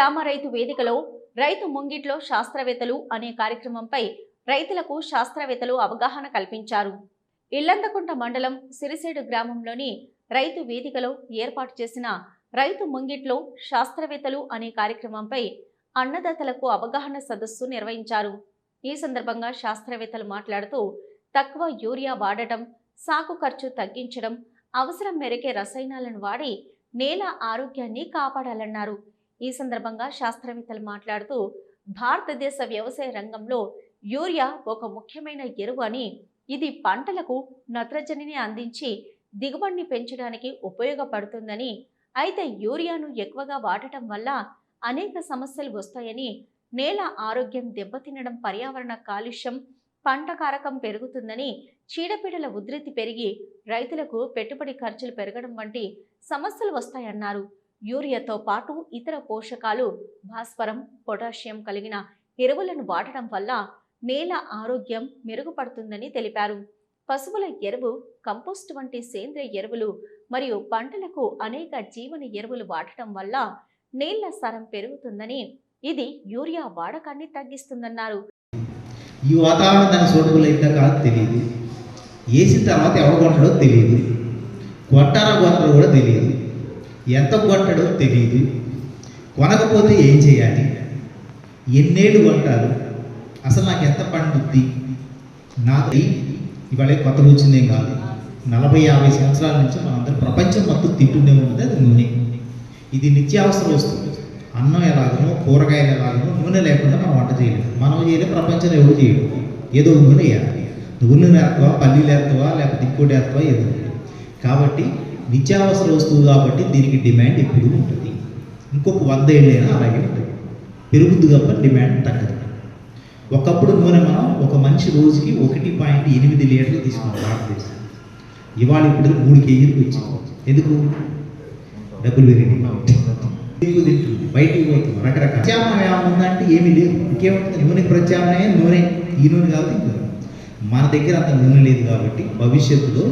గ్రామ రైతు వేదికలో రైతు ముంగిట్లో శాస్త్రవేత్తలు అనే కార్యక్రమంపై రైతులకు శాస్త్రవేత్తలు అవగాహన కల్పించారు. ఇల్లందకుంట మండలం సిరిసేడు గ్రామంలోని రైతు వేదికలో ఏర్పాటు చేసిన రైతు ముంగిట్లో శాస్త్రవేత్తలు అనే కార్యక్రమంపై అన్నదాతలకు అవగాహన సదస్సు నిర్వహించారు. ఈ సందర్భంగా శాస్త్రవేత్తలు మాట్లాడుతూ తక్కువ యూరియా వాడటం సాగు ఖర్చు తగ్గించడం అవసరం మేరకే రసాయనాలను వాడి నేల ఆరోగ్యాన్ని కాపాడాలన్నారు. ఈ సందర్భంగా శాస్త్రవేత్తలు మాట్లాడుతూ భారతదేశ వ్యవసాయ రంగంలో యూరియా ఒక ముఖ్యమైన ఎరువు అని ఇది పంటలకు నత్రజనిని అందించి దిగుబడిని పెంచడానికి ఉపయోగపడుతుందని అయితే యూరియాను ఎక్కువగా వాడటం వల్ల అనేక సమస్యలు వస్తాయని నేల ఆరోగ్యం దెబ్బతినడం పర్యావరణ కాలుష్యం పంట కారకం పెరుగుతుందని చీడపీడల ఉధృతి పెరిగి రైతులకు పెట్టుబడి ఖర్చులు పెరగడం వంటి సమస్యలు వస్తాయన్నారు. యూరియాతో పాటు ఇతర పోషకాలు భాస్వరం పొటాషియం కలిగిన ఎరువులను వాడటం వల్ల నేల ఆరోగ్యం మెరుగుపడుతుందని తెలిపారు. పశువుల ఎరువు కంపోస్ట్ వంటి సేంద్రియ ఎరువులు మరియు పంటలకు అనేక జీవన ఎరువులు వాడటం వల్ల నేళ్ళ సారం పెరుగుతుందని ఇది యూరియా వాడకాన్ని తగ్గిస్తుందన్నారు. ఈ వాతావరణం దాని సూటబుల్ అయిందా కాదు తెలియదు. వేసిన తర్వాత ఎవరు కొట్టడో తెలియదు. కొట్టారో కొట్టడో కూడా తెలియదు. ఎంత కొట్టడో తెలియదు కొనకపోతే ఏం చేయాలి? ఎన్నేళ్ళు కొంటారు అసలు నాకు ఎంత పండుద్ది నాకు ఇవాళ కొత్తగా వచ్చిందేం కాదు. నలభై యాభై సంవత్సరాల నుంచి మనందరం ప్రపంచం మొత్తం తింటూనే ఉన్నది అది నూనె. ఇది నిత్యావసర వస్తువు. అన్నం ఎలాగనో కూరగాయలు ఎలాగనో నూనె లేకుండా మనం వంట చేయలేదు మనం చేయలేం ప్రపంచంలో ఎవరు చేయడం. ఏదో నూనె వేయాలి. నూనె వేస్తావా పల్లీలు వేస్తావా లేకపోతే ఇంకోటి వేస్తావా ఏదో కాబట్టి నిత్యావసర వస్తువు కాబట్టి దీనికి డిమాండ్ ఎప్పుడు ఉంటుంది. ఇంకొక వంద ఏళ్ళైనా అలాగే ఉంటుంది. పెరుగుద్ది తప్ప డిమాండ్ తగ్గదు. ఒకప్పుడు నూనె మనం ఒక మనిషి రోజుకి ఒకటి పాయింట్ ఎనిమిది లీటర్లు తీసుకున్నాం భారతదేశం. ఇవాళ ఇప్పుడు మూడు కేజీలు వచ్చింది. ఎందుకు? డబ్బులు పెరిగినాయి. తింటుంది. బయటికి పోతుంది రకరకాల ప్రత్యామ్నాయం ఉందంటే ఏమీ లేదు. ఇంకేముంటుంది? నూనె ప్రత్యామ్నాయం నూనె. ఈ నూనె కాబట్టి మన దగ్గర అంత నూనె లేదు కాబట్టి భవిష్యత్తులో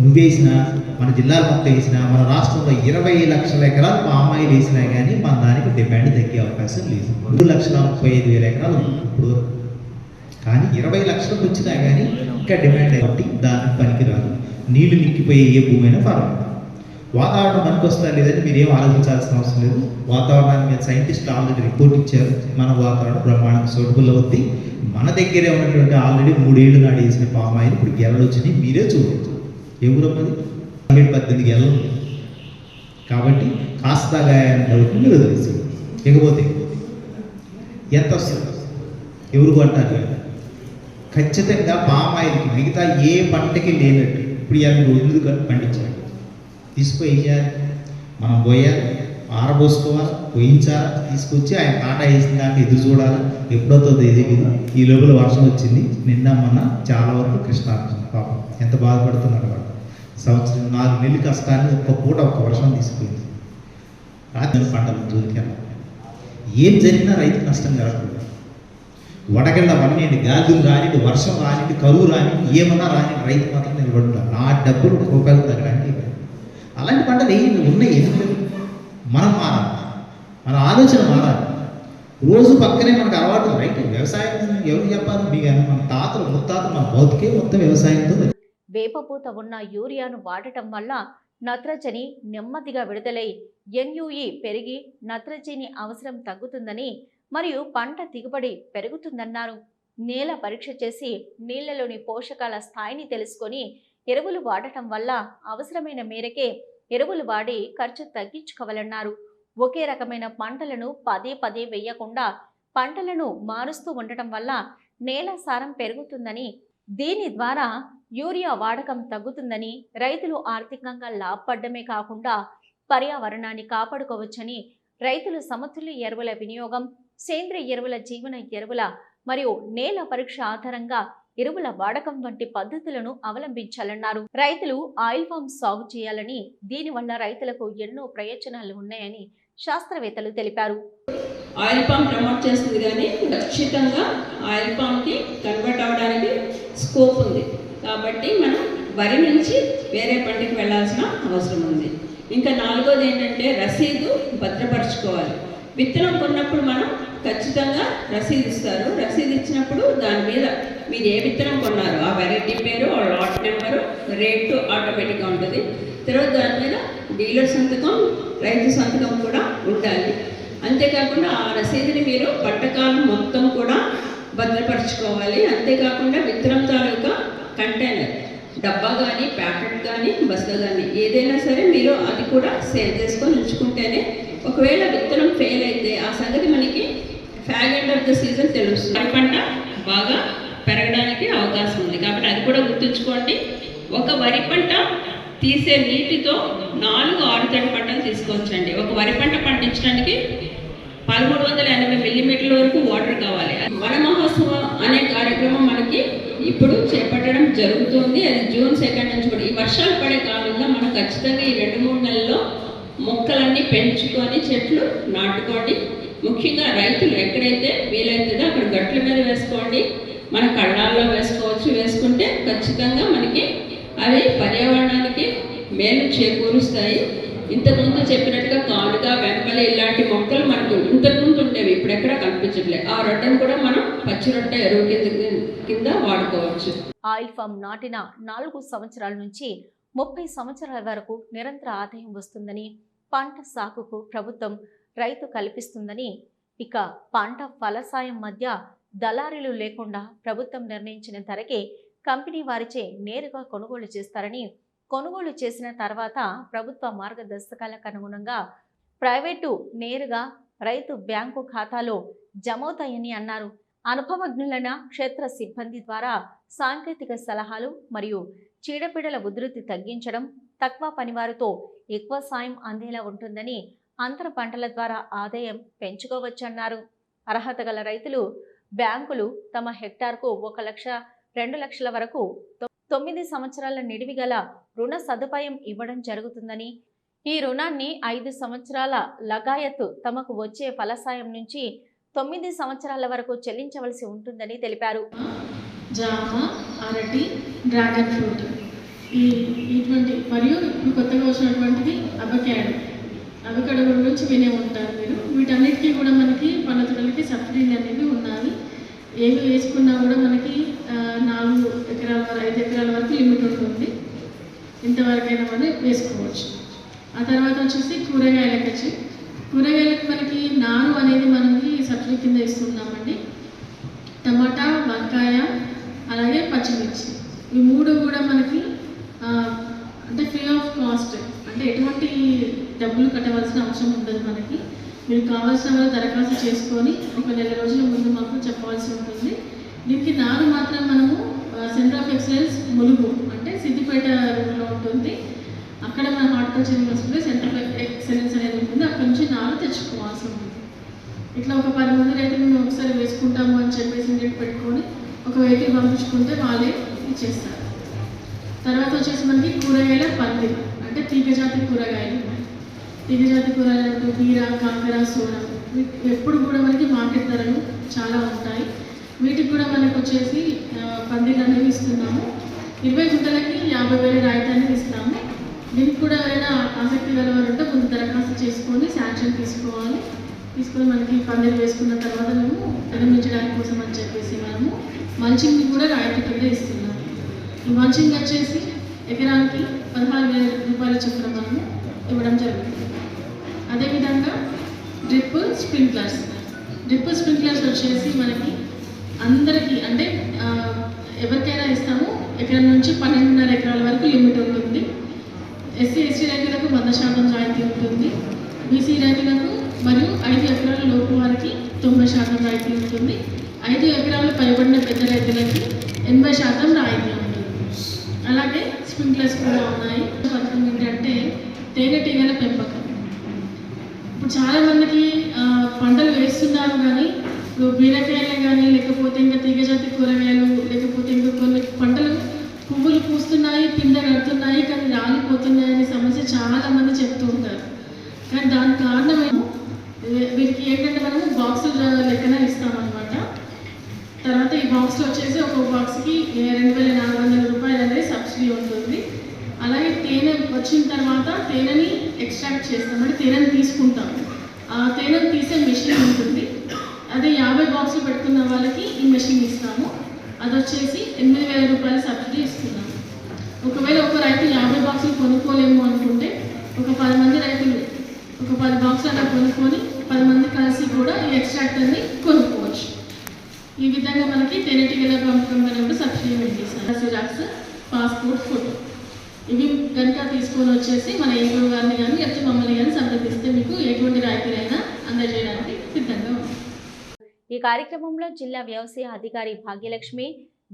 నువ్వేసినా మన జిల్లాలో మొత్తం వేసినా మన రాష్ట్రంలో ఇరవై లక్షల ఎకరాలు పామాయిల్ వేసినా కానీ మన దానికి డిమాండ్ తగ్గే అవకాశం లేదు. మూడు లక్షల ముప్పై ఐదు వేల ఎకరాలు ఇప్పుడు. కానీ ఇరవై లక్షలకు వచ్చినా కానీ ఇంకా డిమాండ్ కాబట్టి దానికి పనికిరాదు. నీళ్ళు నిక్కిపోయే ఏ భూమి అయినా పర్వాలేదు. వాతావరణం పనికొస్తా లేదని మీరు ఏం ఆలోచించాల్సిన అవసరం లేదు. వాతావరణాన్ని మీద సైంటిస్టులు ఆల్రెడీ రిపోర్ట్ ఇచ్చారు. మన వాతావరణం బ్రహ్మాండం సూటబుల్ అవుద్ది. మన దగ్గరే ఉన్నటువంటి ఆల్రెడీ మూడేళ్ళు నాడు వేసిన పామాయిల్ ఇప్పుడు గెలలు వచ్చినాయి. మీరే చూడవచ్చు ఎవరమ్మది పన్నెండు పద్దెనిమిది గెలలు కాబట్టి కాస్త డౌట్ మీరు వదిలేసి ఇకపోతే ఎంత వస్తుంది? ఎవరు కొంటారు ఖచ్చితంగా పామాయిల్కి మిగతా ఏ పంటకి లేనట్టు ఇప్పుడు యాభై రోజులు పండించాలి. తీసుకుపోయి చేయాలి? మనం పోయాలి. ఆరబోసుకోవాలి? పోయించాలి? తీసుకొచ్చి ఆయన తాటా వేసిన దాకా ఎదురు చూడాలి? ఎప్పుడవుతుందో తెలియదు ఈ లోపల వర్షం వచ్చింది. నిన్న మొన్న చాలా వరకు కృష్ణార్జున పాపం. ఎంత బాధపడుతున్నాడు వాడు. సంవత్సరం నాలుగు నెలలు కష్టాన్ని ఒక్క పూట ఒక్క వర్షం తీసుకుంది రాత్రి పంటలు జోలికెళ్ళ ఏం జరిగినా రైతు నష్టం జరగకూడదు. వడగళ్ళ వన్నేంటి గాలిదులు రానిండి వర్షం రానిండి కరువు రానిండి ఏమన్నా రానిండి రైతు మాత్రం నిలబడుతారు నా డబ్బులు ఒక రూపాయలు తగ్గడానికి అలాంటి పంటలు ఏమి ఉన్నాయి ఎందుకు మనం మారాలి. మన ఆలోచన మారాలి. రోజు పక్కనే మనకు అలవాటు రైట్ వ్యవసాయం ఎవరు చెప్పాలి? మీ మన తాతలు ముత్తాతలు మన బతుకే మొత్తం వ్యవసాయంతో వేపపూత ఉన్న యూరియాను వాడటం వల్ల నత్రజని నెమ్మదిగా విడుదలై ఎన్యుఈ పెరిగి నత్రజని అవసరం తగ్గుతుందని మరియు పంట దిగుబడి పెరుగుతుందన్నారు. నేల పరీక్ష చేసి నీళ్ళలోని పోషకాల స్థాయిని తెలుసుకొని ఎరువులు వాడటం వల్ల అవసరమైన మేరకే ఎరువులు వాడి ఖర్చు తగ్గించుకోవాలన్నారు. ఒకే రకమైన పంటలను పదే పదే వేయకుండా పంటలను మారుస్తూ ఉండటం వల్ల నేల సారం పెరుగుతుందని దీని ద్వారా యూరియా వాడకం తగ్గుతుందని రైతులు ఆర్థికంగా లాభపడ్డమే కాకుండా పర్యావరణాన్ని కాపాడుకోవచ్చని రైతులు సమతుల్య ఎరువుల వినియోగం సేంద్రియ ఎరువుల జీవన ఎరువుల మరియు నేల పరీక్ష ఆధారంగా ఎరువుల వాడకం వంటి పద్ధతులను అవలంబించాలన్నారు. రైతులు ఆయిల్ ఫామ్ సాగు చేయాలని దీనివల్ల రైతులకు ఎన్నో ప్రయోజనాలు ఉన్నాయని శాస్త్రవేత్తలు తెలిపారు. ఆయిల్ పామ్ ప్రమోట్ చేస్తుంది కానీ ఖచ్చితంగా ఆయిల్ పామ్కి కన్వర్ట్ అవ్వడానికి స్కోప్ ఉంది. కాబట్టి మనం వరి నుంచి వేరే పంటకి వెళ్ళాల్సిన అవసరం ఉంది. ఇంకా నాలుగోది ఏంటంటే రసీదు భద్రపరచుకోవాలి. విత్తనం కొన్నప్పుడు మనం ఖచ్చితంగా రసీదు ఇస్తారు. రసీదు ఇచ్చినప్పుడు దాని మీద మీరు ఏ విత్తనం కొన్నారో ఆ వెరైటీ పేరు ఆ లాట్ నెంబరు రేటు ఆటోమేటిక్గా ఉంటుంది. తర్వాత దాని మీద డీలర్ సంతకం రైతు సంతకం కూడా ఉండాలి. అంతేకాకుండా ఆ రసీదుని మీరు పట్టకాలం మొత్తం కూడా భద్రపరచుకోవాలి. అంతేకాకుండా విత్తనం తాలూకా కంటైనర్. డబ్బా కానీ ప్యాకెట్ కానీ బస్తా కానీ ఏదైనా సరే మీరు అది కూడా సేవ్ చేసుకొని ఉంచుకుంటేనే ఒకవేళ విత్తనం ఫెయిల్ అయితే ఆ సంగతి మనకి fag end of the season తెలుస్తుంది. వరి పంట బాగా పెరగడానికి అవకాశం ఉంది. కాబట్టి అది కూడా గుర్తుంచుకోండి. ఒక వరి పంట తీసే నీటితో నాలుగు ఆరు తడి పంటలు తీసుకోవచ్చండి. ఒక వరి పంట పండించడానికి పదమూడు వందల ఎనభై మిల్లీమీటర్ల వరకు వాటర్ కావాలి. వన మహోత్సవం అనే కార్యక్రమం మనకి ఇప్పుడు చేపట్టడం జరుగుతుంది. అది జూన్ సెకండ్ నుంచి కూడా. ఈ వర్షాలు పడే కాలంలో మనం ఖచ్చితంగా ఈ రెండు మూడు నెలల్లో మొక్కలన్నీ పెంచుకొని చెట్లు నాటుకోండి. ముఖ్యంగా రైతులు ఎక్కడైతే వీలైతుందో అక్కడ గట్ల మీద వేసుకోండి. మన కళ్ళాల్లో వేసుకోవచ్చు. వేసుకుంటే ఖచ్చితంగా మనకి అవి పర్యావరణానికి మేలు చేకూరుస్తాయి. ఇంతకుముందు చెప్పినట్టుగా కానుక వెంపలి ఇలాంటి మొక్కలు మనకు ఇంతకుముందు ఉండేవి ఇప్పుడు ఎక్కడ ఆ రొట్టెను కూడా మనం పచ్చి రొట్టె ఎరువు కింద వాడుకోవచ్చు. ఆయిల్ ఫామ్ నాటిన నాలుగు సంవత్సరాల నుంచి ముప్పై సంవత్సరాల వరకు నిరంతర ఆదాయం వస్తుందని పంట సాగుకు ప్రభుత్వం రైతు కల్పిస్తుందని ఇక పంట ఫలసాయం మధ్య దళారీలు లేకుండా ప్రభుత్వం నిర్ణయించిన ధరకే కంపెనీ వారిచే నేరుగా కొనుగోలు చేస్తారని కొనుగోలు చేసిన తర్వాత ప్రభుత్వ మార్గదర్శకాలకు అనుగుణంగా ప్రైవేటు నేరుగా రైతు బ్యాంకు ఖాతాలో జమవుతాయని అన్నారు. అనుభవజ్ఞులైన క్షేత్ర సిబ్బంది ద్వారా సాంకేతిక సలహాలు మరియు చీడపీడల ఉధృతి తగ్గించడం తక్కువ పనివారితో ఎక్కువ సాయం అందేలా ఉంటుందని అంతర పంటల ద్వారా ఆదాయం పెంచుకోవచ్చన్నారు. అర్హత గల రైతులు బ్యాంకులు తమ హెక్టార్కు ఒక లక్ష రెండు లక్షల వరకు తొమ్మిది సంవత్సరాల నిడివి గల రుణ సదుపాయం ఇవ్వడం జరుగుతుందని ఈ రుణాన్ని ఐదు సంవత్సరాల లగాయత్ తమకు వచ్చే ఫలసాయం నుంచి తొమ్మిది సంవత్సరాల వరకు చెల్లించవలసి ఉంటుందని తెలిపారు. జామ అరటి డ్రాగన్ ఫ్రూట్. ఈ ఇటువంటి మరియు ఇప్పుడు కొత్తగా వచ్చినటువంటిది అబకాడు అబకాడు గురించి వినే ఉంటారు మీరు. వీటన్నిటికీ కూడా మనకి పన్నతులకి సబ్సిడీలు అనేవి ఉన్నాయి ఏవి వేసుకున్నా కూడా మనకి నాలుగు ఎకరాల వరకు ఐదు ఎకరాల వరకు లిమిట్ ఉంటుంది. ఇంతవరకైనా మనం వేసుకోవచ్చు. ఆ తర్వాత వచ్చేసి కూరగాయలకు వచ్చి కూరగాయలకు మనకి నారు అనేది మనకి సబ్సిడీ కింద ఇస్తున్నామండి టమాటా వంకాయ అలాగే పచ్చిమిర్చి. ఈ మూడు కూడా మనకి అంటే ఫ్రీ ఆఫ్ కాస్ట్ అంటే ఎటువంటి డబ్బులు కట్టవలసిన అవసరం ఉండదు మనకి. మీరు కావాల్సిన వాళ్ళు దరఖాస్తు చేసుకొని ఒక నెల రోజుల ముందు మాకు చెప్పవలసి ఉంటుంది. దీనికి నారు మాత్రం మనము సెంటర్ ఆఫ్ ఎక్సలెన్స్ ములుగు అంటే సిద్దిపేట రూట్లో ఉంటుంది. అక్కడ మన హార్టికల్చర్ వస్తుంది సెంటర్ ఆఫ్ ఎక్సలెన్స్ అనేది ఉంటుంది అక్కడ నుంచి నారు తెచ్చుకోవాల్సి ఉంటుంది. ఇట్లా ఒక పది మంది రైతులు మేము ఒకసారి వేసుకుంటాము అని చెప్పేసి ఇంటికి పెట్టుకొని ఒక వెహికల్ పంపించుకుంటే వాళ్ళే ఇచ్చేస్తారు. తర్వాత వచ్చేసి మనకి కూరగాయల పంది అంటే తీగజాతి కూరగాయలు తీగజాతి కూరగాయలు అంటే బీర కాకర సోడం ఎప్పుడు కూడా మనకి మార్కెట్ ధరలు చాలా ఉంటాయి. వీటికి కూడా మనకు వచ్చేసి పందిలు అనేవి ఇస్తున్నాము. ఇరవై గుంటలకి యాభై వేల రాయితీ అనేది ఇస్తాము. దీనికి కూడా ఎవరైనా ఆసక్తి గలవారు ఉంటే ముందు దరఖాస్తు చేసుకొని శాంక్షన్ తీసుకోవాలి. తీసుకొని మనకి పందిరి వేసుకున్న తర్వాత మేము నిర్మించడానికి కోసం అని చెప్పేసి మనము మంచింగ్ని కూడా రాయితీ కింద ఇస్తున్నాము ఈ వచ్చేసి ఎకరానికి పదహారు వేల రూపాయల చొప్పున మనము ఇవ్వడం జరుగుతుంది. అదేవిధంగా డ్రిప్ స్ప్రింక్లర్స్. డ్రిప్ స్ప్రింక్లర్స్ వచ్చేసి మనకి అందరికీ అంటే ఎవరికైనా ఇస్తాము. ఎకరం నుంచి పన్నెండున్నర ఎకరాల వరకు లిమిట్ ఉంటుంది. ఎస్సీ ఎస్టీ రైతులకు వంద శాతం రాయితీ ఉంటుంది. బీసీ రైతులకు మరియు ఐదు ఎకరాల లోపు వారికి తొంభై శాతం రాయితీ ఉంటుంది. ఐదు ఎకరాలు పైబడిన పెద్ద రైతులకి ఎనభై శాతం రాయితీ ఉంటుంది. అలాగే స్ప్రింక్లర్స్ కూడా ఉన్నాయి. పథకం ఏంటంటే తేనెటీగల పెంపకం. ఇప్పుడు చాలా మందికి పంటలు వేస్తున్నారు కానీ ఇప్పుడు బీరకాయలు కానీ లేకపోతే ఇంకా తీగజాతి కూరగాయలు లేకపోతే ఇంకా కొన్ని పంటలు పువ్వులు పూస్తున్నాయి పిండ కడుతున్నాయి కానీ దానికి కారణం ఏమో వీరికి ఏంటంటే మనము బాక్సుల లెక్కన ఇస్తామన్నమాట. తర్వాత ఈ బాక్స్లో వచ్చేసి ఒక బాక్స్కి రెండు వేల నాలుగు వందల రూపాయలు అనేది సబ్సిడీ ఉంటుంది. అలాగే తేనె వచ్చిన తర్వాత తేనెని ఎక్స్ట్రాక్ట్ చేస్తాం. అంటే తేనెని తీసుకుంటాం. ఆ తేనెను తీసే మెషిన్ ఉంటుంది. అదే యాభై బాక్సులు పెట్టుకున్న వాళ్ళకి ఈ మెషిన్ ఇస్తాము. అది వచ్చేసి ఎనిమిది వేల రూపాయల సబ్సిడీ ఇస్తున్నాము. ఒకవేళ ఒక రైతు యాభై బాక్సులు కొనుక్కోలేము అనుకుంటే ఒక పది మంది రైతులు ఒక పది బాక్స్ అలా కొనుక్కొని పది మంది కలిసి కూడా ఈ ఎక్స్ట్రాక్టర్ని కొనుక్కోవచ్చు. ఈ విధంగా మనకి తేనెటీగల పెంపకం కూడా సబ్సిడీ పెట్టేసారు సిరాక్స్ పాస్పోర్ట్ ఫోటో ఇవి కనుక తీసుకొని వచ్చేసి మన ఏపీ గారిని కానీ లేకపోతే మమ్మల్ని కానీ సంప్రదిస్తే మీకు ఎటువంటి రాయితీలైనా అందజేయడానికి సిద్ధంగా ఉంది ఈ కార్యక్రమంలో జిల్లా వ్యవసాయ అధికారి భాగ్యలక్ష్మి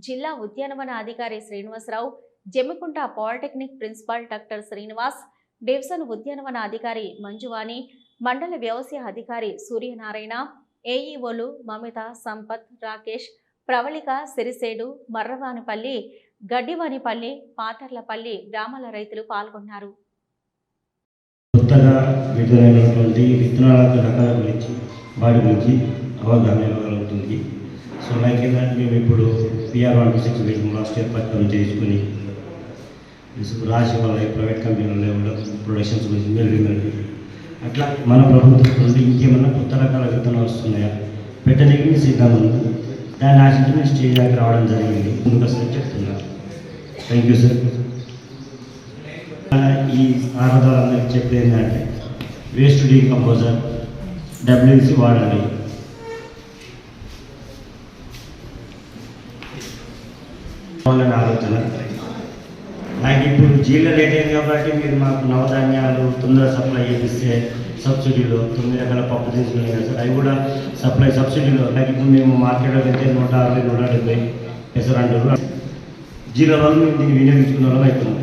జిల్లా ఉద్యానవన అధికారి Srinivasarao Jammikunta polytechnic principal doctor Srinivas division ఉద్యానవన అధికారి మంజువాణి మండల వ్యవసాయ అధికారి సూర్యనారాయణ ఏఈఓలు మమిత సంపత్ రాకేష్ ప్రవళిక సిరిసేడు మర్రవానిపల్లి గడ్డివానిపల్లి పాతర్లపల్లి గ్రామాల రైతులు పాల్గొన్నారు. కొత్తగా విడుదలైనటువంటి విత్తనాల రకాల గురించి వాటి గురించి అవగాహన ఇవ్వగలుగుతుంది. సో లైక్ ఏంటంటే మేము ఇప్పుడు PR one six last year పథకం చేసుకుని రాసి వాళ్ళ ప్రైవేట్ కంపెనీలు లెవెల్లో ప్రొడక్షన్స్ గురించి మెరుగుమెరుగు అట్లా మన ప్రభుత్వం నుండి ఇంకేమన్నా కొత్త రకాల విత్తనాలు వస్తున్నాయా? పెట్టడానికి సిద్ధంగా ఉంది దాన్ని ఆశించి నేను స్టేజ్ దాకా రావడం జరిగింది? ముందుకు వస్తే చెప్తున్నా. థ్యాంక్ యూ సార్ ఈ ఆడదారులందరికీ చెప్పేది ఏంటంటే వేస్ట్ డీకంపోజర్ డబ్ల్యూసి వాడాలి. వాళ్ళని ఆలోచన. నాకు ఇప్పుడు జీల రేట్ అయింది కాబట్టి మీరు మాకు నవధాన్యాలు తొందర సప్లై చేపిస్తే సబ్సిడీలో తొమ్మిది రకాల పప్పు దినుసులు కదా సార్. అవి కూడా సప్లై సబ్సిడీలో. నాకు ఇప్పుడు మేము మార్కెట్లో వెళ్తే నూట అరవై నూట డెబ్బై పెసరంటారు జీలో వల్ల మేము దీన్ని వినియోగించుకున్న వాళ్ళం అవుతున్నాం.